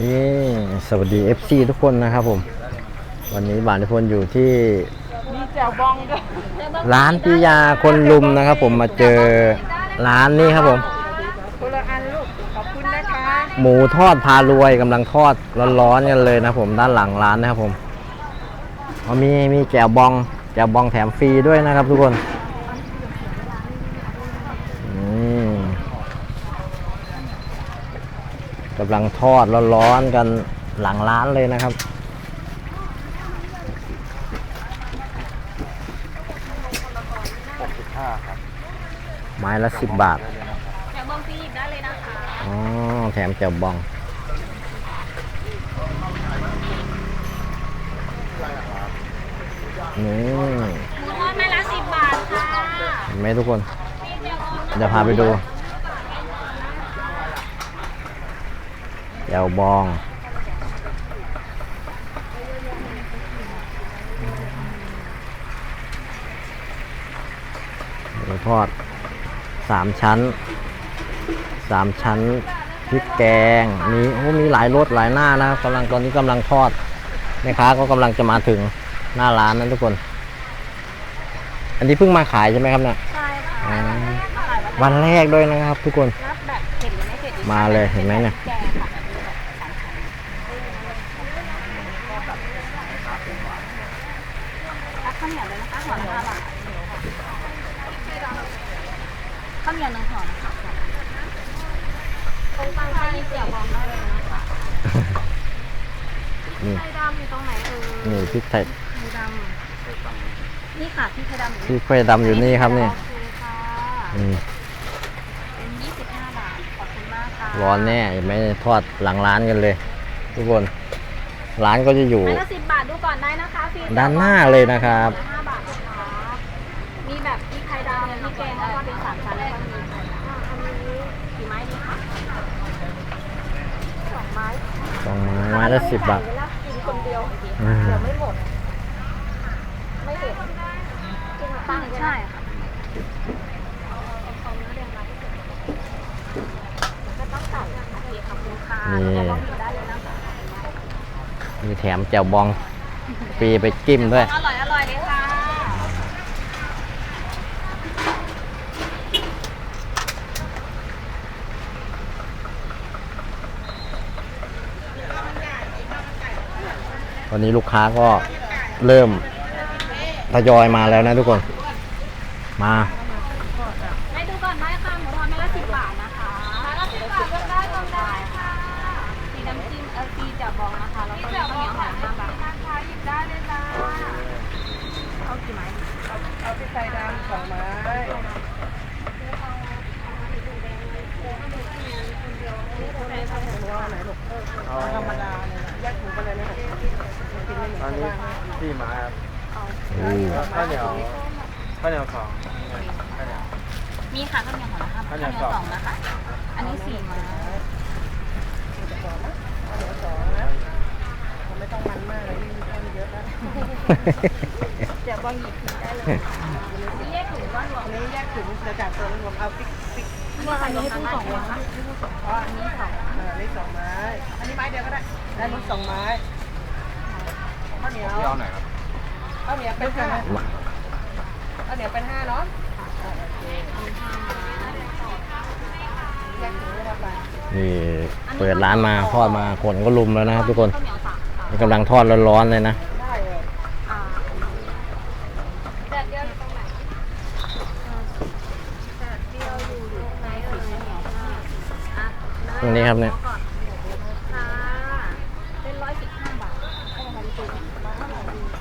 นี่สวัสดี FC ทุกคนนะครับผม วันนี้บานทุกคนอยู่ที่ร้านพิยาคนลุมนะครับ ผมมาเจอร้านนี้ครับผมหมูทอดพารวยกำลังทอดร้อนๆกันเลยนะครับผมด้านหลังร้านนะครับผมมีมีแจวบองแจวบองแถมฟรีด้วยนะครับทุกคนอืม กำลังทอดร้อนๆกันหลังร้านเลยนะครับไม้ละสิบบาทแจ่วบองฟรีหยิบได้เลยนะคะอ๋อ แถมแจ่วบอง นี่ หมูทอดไม้ละสิบบาทค่ะ เห็นไหมทุกคน เดี๋ยวพาไปดู แจ่วบองหมูทอดสามชั้นสามชั้นพริกแกงมีโอ้มีหลายรสหลายหน้านะครับกำลังตอนนี้กำลังทอดแม่ค้าก็กำลังจะมาถึงหน้าร้านนั้นทุกคน อันนี้เพิ่งมาขายใช่ไหมครับเนี่ยใช่ค่ะอ๋อขายวันวันแรกด้วยนะครับ ทุกคน รับแบบเผ็ดหรือไม่เผ็ดมาเลยเห็นไหมเนี่ย แกงค่ะรับ ข้าวเหนียวเลยนะคะห่อละห้าบาทข้าวเหนียวหนึ่งห่อนะคะตรงกลางใช้เจียวบองได้เลยนะคะนี่ไข่ดำอยู่ตรงไหนเอ่ยนี่พริกไทยไข่ดำนี่ค่ะที่ไข่ดำอยู่พริกไทยดำอยู่นี่ครับนี่โอเคค่ะอืมเป็น25บาทขอบคุณมากค่ะร้อนแน่เห็นไหมทอดหลังร้านกันเลย ทุกคน ร้านก็จะอยู่ ไม้ละ10บาทดูก่อนได้นะคะฟรีด้านหน้าเลยนะครับ5บาทนะคะมีแบบพริกไทยดำพริกแกงแล้วก็เป็นสามชั้นแล้วก็มีไข่ดำอันนี้กี่ไม้ดีคะสองไม้สองไม้ไม้ละสิบบาทเวลากินคนเดียวอ่า เดี๋ยวไม่หมด ไม่เห็นกินตั้งใช่ค่ะก็ต้องใส่นะคะโอเคขอบคุณค่ะแล้วก็ลองดูได้เลยนะคะ มีแถมแจ่วบองฟรีไปจิ้มด้วย อร่อยอร่อยเลยค่ะ วันนี้ลูกค้าก็เริ่มทยอยมาแล้วนะทุกคน มา เหนียวหอมห้าบาคะหยิบได้เลยจ้าเอากี่ไม้ดีเอาพริกไทยดำสองไม้เอาธรรมดาเลยแยกถุงไปเลยนะอันนี้สี่ไม้ครับข้าวเหนียวข้าวเหนียวสองข้าวเหนียวมีค่ะข้าวเหนียวหอมนะคะข้าวเหนียวสองนะคะ อันนี้สี่ไม้ เดี๋ยวสองนะไม่ต้องมันมากเลยยิ่งคนเยอะแล้ว เดี๋ยวบองหยิบได้เลยนี่แยกถุงก้อนรวมนี้แยกถุงจะจัดตัวรวมเอาพริกพริกนี่ค่ะนี่ให้ผู้สองนะคะอ๋ออันนี้สองเออนี่สองไม้ อันนี้ไม้เดียวก็ได้ได้นี้สองไม้ข้าวเหนียวเอาไหนครับข้าวเหนียวเป็นห้าข้าวเหนียวเป็นห้าเนาะแยกถุงเข้าไปนี่เปิดร้านมาทอดมาคนก็ลุมแล้วนะครับทุกคนกำลังทอดร้อนๆเลยนะ ได้เลย อ่าแดดเดียวอยู่ตรงไหนแดดเดียวอยู่ตรงไหนเอ่ยข้าวเหนียวค่ะอะ ตรง นี้ครับเนี่ยค่ะเป็นร้อยสิบห้าบาท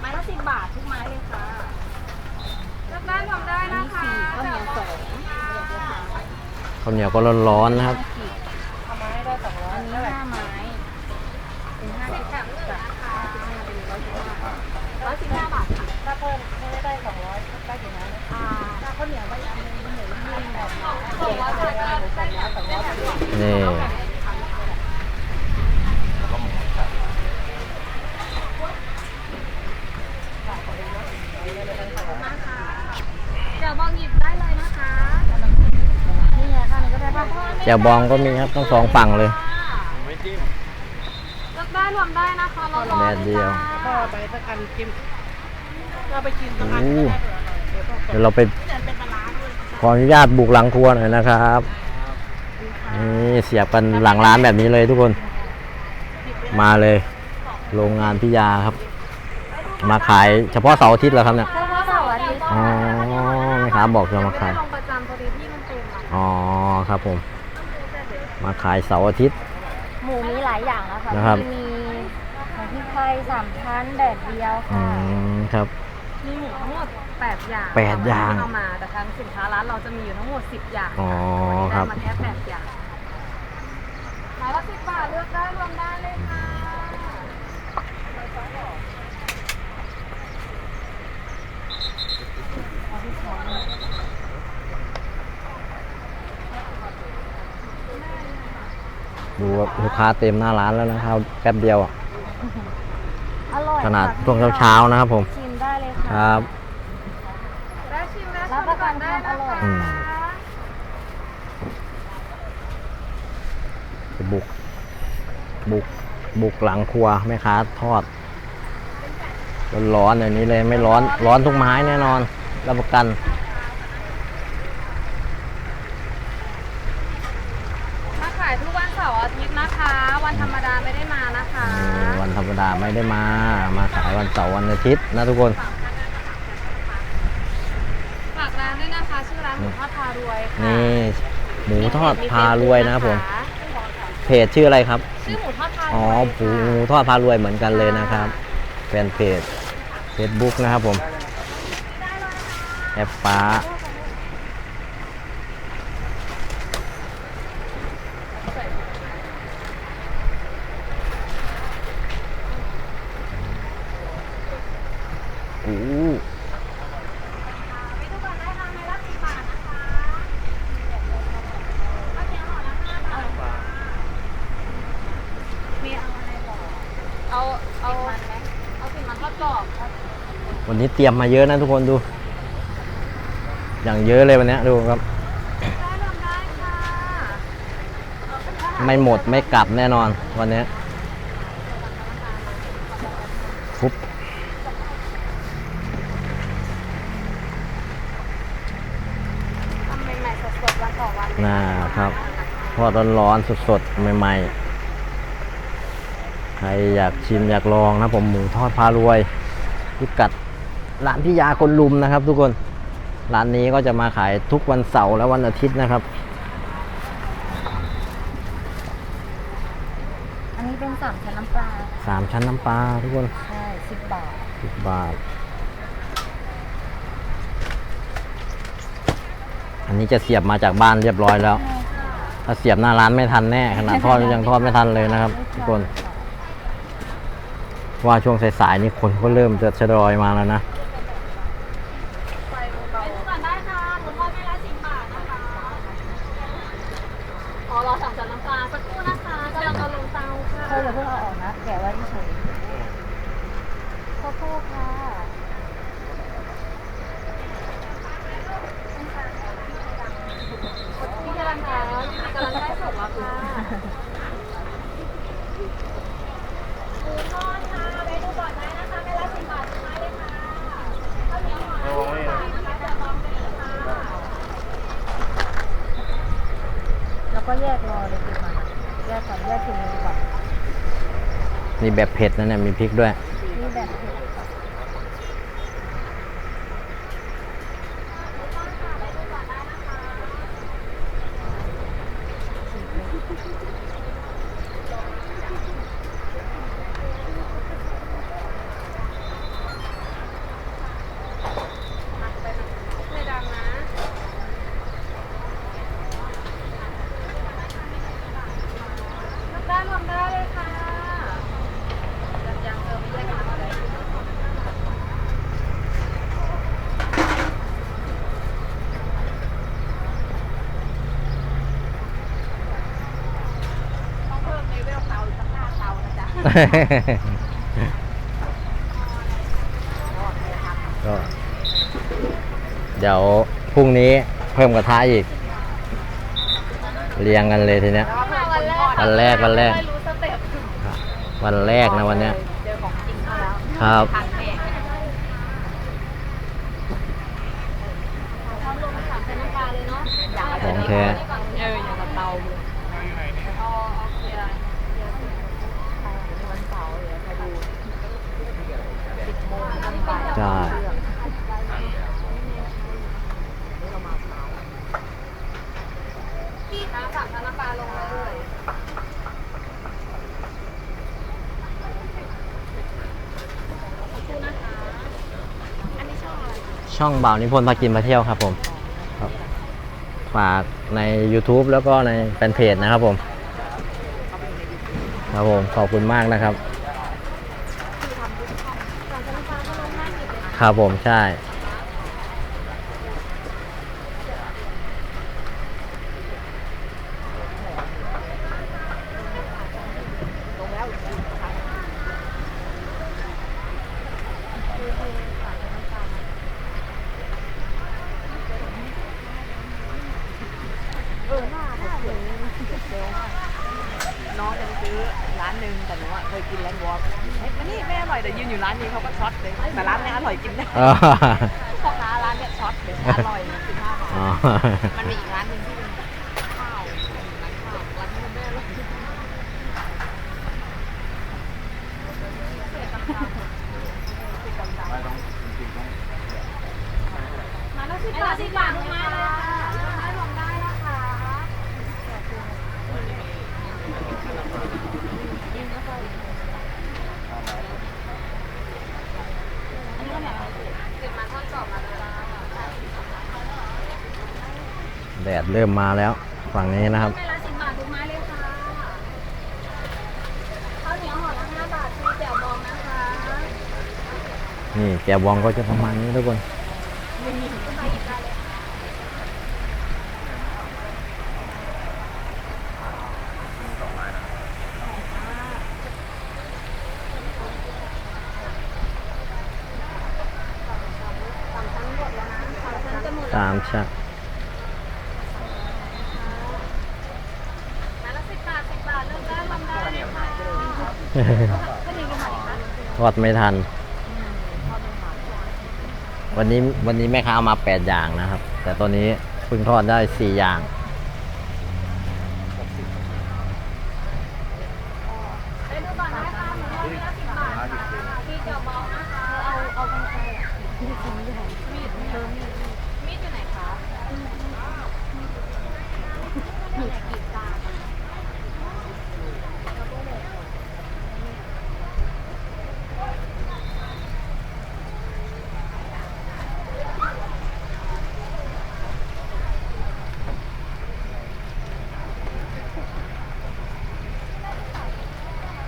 ไม้ละสิบบาททุกไม้เลยค่ะรับได้ทำได้นะคะข้าวเหนียวสองข้าวเหนียวก็ร้อนๆนะครับ เอาไม้ได้สองร้อย อันนี้ เท่าไหร่ ห้าไม้เป็นห้าสิบห้าจ้ะห้าสิบห้าเป็นร้อยสิบห้าร้อยสิบห้าบาทค่ะ ถ้าเพิ่มไม่ได้สองร้อยได้กี่ไม้นะ อ่าถ้าข้าวเหนียวก็ยังมีหนึ่งที่แบบ สองร้อยสองร้อยสองร้อยสองร้อยพอดี นี่ เดี๋ยวบอกหยิบได้เลยนะคะนี่ไงค่ะนี่ก็ได้ป่ะ แจ่วบองก็มีครับทั้งสองฝั่งเลย ไม่จิ้มเลือกได้รวมได้นะคะเรารอแดดเดียวก็ไปสักอันจิ้มก็ไปกินสักอันโอ้ก็ได้เดี๋ยวพ่อเดี๋ยวเราไปเป็นปลาร้าด้วยขออนุญาตบุกหลังครัวหน่อยนะครับนี่เสียบกันหลังร้านแบบนี้เลยทุกคน มาเลย โรงงานพิยาครับ มาขายเฉพาะเสาร์อาทิตย์เหรอครับเนี่ยเฉพาะเสาร์อาทิตย์อ๋อแม่ค้าบอกจะมาขายไได้ลงประจำพอดีที่มันเต็มอะ อ๋อครับผม มาขายเสาร์อาทิตย์ หมูมีหลายอย่างนะคะนะครับ มีหมูพริกไทยสามชั้นแดดเดียวอืค่ะมครับ มีหมูทั้งหมด8อย่างแปดอย่างที่เอามาแต่ทางสินค้าร้านเราจะมีอยู่ทั้งหมด10อย่างอ๋อครับได้มาแค่8อย่างไม้ละ10บาทเลือกได้รวมได้เลยค่ะ ดูว่าลูกค้าเต็มหน้าร้านแล้วนะครับแป๊บเดียวอะอร่อยขนาดค่ะช่วงเช้าๆนะครับ ผมชิมได้เลยคค่ะรับได้ชิมได้รับประกันความอร่อยอืม บุก บุก บุกหลังครัวแม่ค้าทอดร้อนๆอย่างนี้เลยไม่ร้อนร้อนทุกไม้แน่นอนรับประกัน มาขายทุกวันเสาร์อาทิตย์นะคะ วันธรรมดา ไม่ได้มานะคะอืมวันธรรมดาไม่ได้มา มาขายวันเสาร์วันอาทิตย์นะทุกคน ฝากร้านด้วยนะคะ ชื่อร้านหมูทอดพารวยค่ะนี่หมูทอดพารวยนะครับผมะคะเพจชื่ออะไรครับ ชื่อหมูทอดพารวยอ๋อหมูหมูทอดพารวยเหมือนกันเลยนะครับแฟนเพจ Facebook นะครับผมแอปฟ้า อู้ ไปดูก่อนได้ค่ะไม้ละสิบบาทนะคะข้าวเหนียวห่อละห้าบาทค่ะมีเอาอะไรบอกเอาเอาเอาสิมันทอดกรอบ วันนี้เตรียมมาเยอะนะทุกคนดู อย่างเยอะเลยวันนี้ดูครับ ไม่หมดไม่กลับแน่นอนวันนี้ยฟุบทำใหม่ๆสดๆวันต่อวันเลยน่าครับทอดร้อนๆสดๆใหม่ๆใครอยากชิมอยากลองนะผมหมูทอดพารวยพิกัด ร้านพิยาคนลุมนะครับ ทุกคน ร้านนี้ก็จะมาขายทุกวันเสาร์และวันอาทิตย์นะครับ อันนี้เป็นสามชั้นน้ำปลาสามชั้นน้ำปลาทุกคนใช่สิบบาทสิบบาท อันนี้จะเสียบมาจากบ้านเรียบร้อยแล้วใช่ค่ะถ้าเสียบหน้าร้านไม่ทันแน่ขนาดทอดยังทอดไม่ทันเลยนะครับ ทุกคนว่าช่วงสายๆนี่คนก็เริ่มจะชะลอยมาแล้วนะ ไปดูก่อนได้ค่ะหมูทอดไม่ละสิบบาทนะคะอ๋อรอสามชั้นน้ำปลาสักครู่นะคะกำลังจะลงเตาค่ะ เธออย่าเพิ่งเอาออกนะ แกะไว้เฉยข้าวโพดค่ะพี่กำลังหากำลังได้สุกแล้วค่ะหมูทอดค่ะไปดูก่อนได้นะคะไม่ละสิบบาทสุดท้ายเลยค่ะข้าวเหนียวห่อเอาไว้ละสิบบาทนะคะจะลองไปเลยค่ะแล้วก็แยกรอเลยติดมาแยกก่อนแยกถุงมือก่อน นี่แบบเผ็ดนะเนี่ยมีพริกด้วย นี่แบบเผ็ด ไม่ดังนะได้รวมได้เลยค่ะยังยังเติมไม่ได้กันเลยต้องเพิ่มเลเวลเตาอีกสักห้าเตานะจ๊ะ ก็เดี๋ยวพรุ่งนี้เพิ่มกระทะอีก เรียงกันเลยทีเนี้ย วันแรกวันแรก วันแรกนะวันเนี้ยครับทางแม่ ไปใช่น้ำสับน้ำปลาลงเลยขอบคุณนะคะอันนี้ชอบอะไรช่องบ่าวนิพนธ์พากินมาเที่ยวครับผมฝากใน YouTube แล้วก็ในแฟนเพจนะครับผม ครับผม ขอบคุณมากนะครับ ครับผมใช่ น้องจะไปซื้อร้านหนึ่งแต่หนูอะเคยกินแล้วหนูว่าเฮ้ ยมานี่แม่อร่อยแต่ยืนอยู่ร้านนี้เขาก็ช็อตเลยแต่ร้านเนี้ยอร่อยกินได้อ๋อพ่อค้าร้านเนี้ยช็อตเลยอร่อยนะสิบห้าบาทอ๋อ มันมีอีกร้านหนึ่งที่เป็นข้าวร้านข้าวร้านที่แม่อร่อยมาแล้วสิบบาทสิบบาททุกไม้เลยค่ะเลือกได้ลองได้นะคะอันนี้ก็แบบติดมาทอดกรอบมาแล้ว แดด เริ่มมาแล้ว ฝั่งนี้นะครับไม้ละสิบบาททุกไม้เลยค่ะข้าวเหนียวห่อละห้าบาทฟรีแจ่วบองนะคะนี่แกวบองก็จะประมาณนี้ทุกคนสามชั้นจะหมดแล้ว ตามชัก ไม้ละสิบบาทสิบบาทเลือกได้ลองได้เลยค่ะก็ดีกันหน่อยค่ะ ทอดไม่ทัน วันนี้วันนี้แม่ค้าเอามา8อย่างนะครับ แต่ตอนนี้เพิ่งทอดได้สี่อย่าง ไปดูก่อนนะคะหมูทอดไม้ละสิบบาทค่ะพี่เจียวบองนะคะ เอาเอากันไกลอะมีดมีดมีดมีดอยู่ไหนคะมีดกีดตา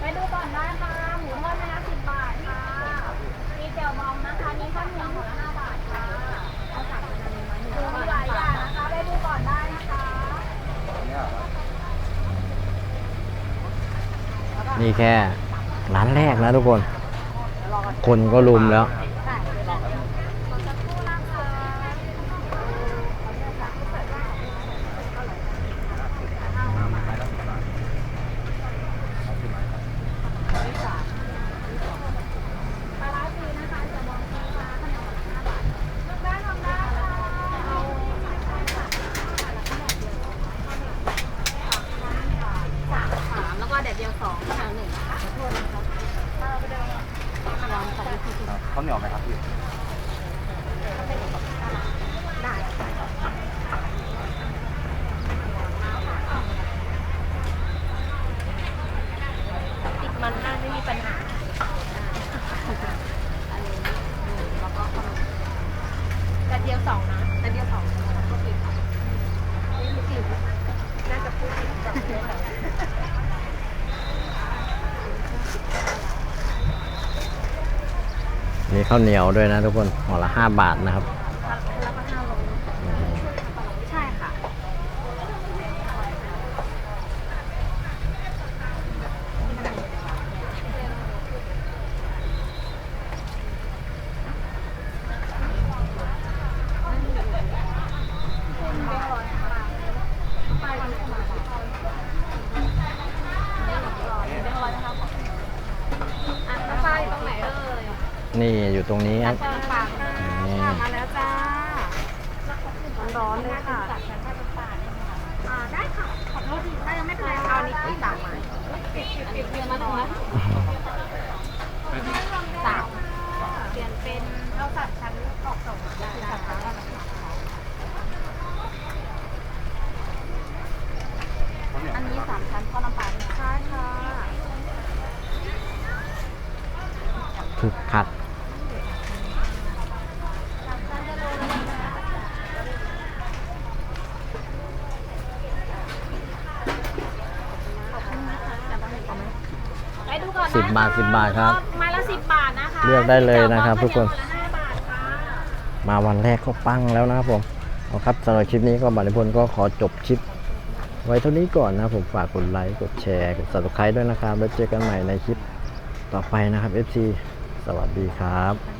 ไปดูก่อนได้ค่ะ หมูทอดไม้ละสิบบาทค่ะ มีแจ่วบองนะคะ มีข้าวเหนียวหัวละห้าบาทค่ะเอาสามจานเลยไหมหมูมีหลายอย่างนะคะ ไปดูก่อนได้นะคะ นี่แค่ร้านแรกนะทุกคน คนก็ลุมแล้ว ขอสักครู่นะคะ ปลาร้าฟรีนะคะแจ่วบองฟรีค่ะข้าวเหนียวหัวละห้าบาทเลือกได้ทำได้ค่ะเอาสามสามสามแล้วก็แดดเดียวสองแถวหนึ่งนะคะขอโทษนะคะเอาไปเดินลองขอดูที เหนียวไหมครับพี่ ได้ติดมันได้ไม่มีปัญหาอันนี้หนึ่งแล้วก็ขนมแต่เดียวสองนะแต่เดียวสองแล้วก็ปิดนี่คือจิ๋วน่าจะพูดผิดกับเรื่องแบบ มี ข้าวเหนียวด้วยนะทุกคนห่อละ 5 บาทนะครับ แล้วก็ห้าโลใช่ค่ะ ไป นี่อยู่ตรงนี้ ครับเปิดปากนี่มาแล้วจ้าร้อนๆเลยค่ะอ่าได้ค่ะขอโทษทีถ้ายังไม่เป็นไรเอานี้ที่สามไม้อันนี้เรียนมาตรงนั้นสามเปลี่ยนเป็นเราสับชั้นออกสองได้ค่ะอันนี้สามชั้นข้าวน้ำปลาใช่ค่ะคึกคักไปดูก่อน สิบบาทสิบบาทครับ ไม้ละสิบบาทนะคะเลือกได้เลยนะครับทุกคน ไม้ละห้าบาทค่ะมาวันแรกก็ปังแล้วนะครับผมเอาครับสำหรับคลิปนี้ก็บัตรพลก็ขอจบคลิป ไว้เท่านี้ก่อนนะครับผมฝากกดไลค์กดแชร์กด subscribe ด้วยนะครับ แล้วเจอกันใหม่ในคลิปต่อไปนะครับ FC สวัสดีครับ